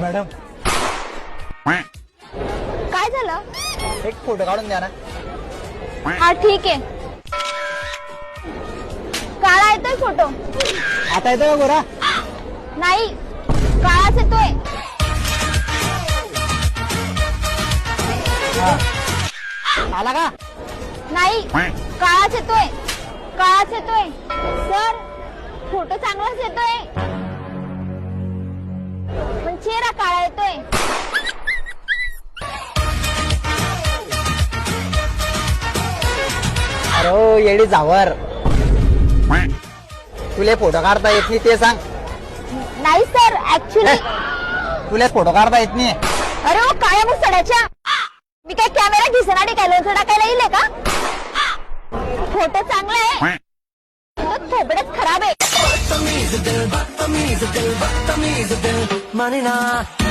Madam. काय झालं? एक फोटो काढून द्या ना. हा ठीक आहे. काळा येतोय फोटो. आता येतो का गोरा? नाही काळाच येतोय. आला का? नाही काळाच येतोय. काळाच येतोय. सर फोटो चांगलाच येतोय. पण चेहरा काळा येतोय अरे ओ, येडी जावर तुले फोटो काढता येत नाही ते सांग. नाही सर ऍक्च्युली तुले फोटो काढता येत नाही. अरे ओ काळ्या मुसड्याच्या मी काय कॅमेरा घिसणारी काय? लोणचं टाकायला येईल का? फोटो चांगला आहे. तो थोबडच खराब आहे. Money now.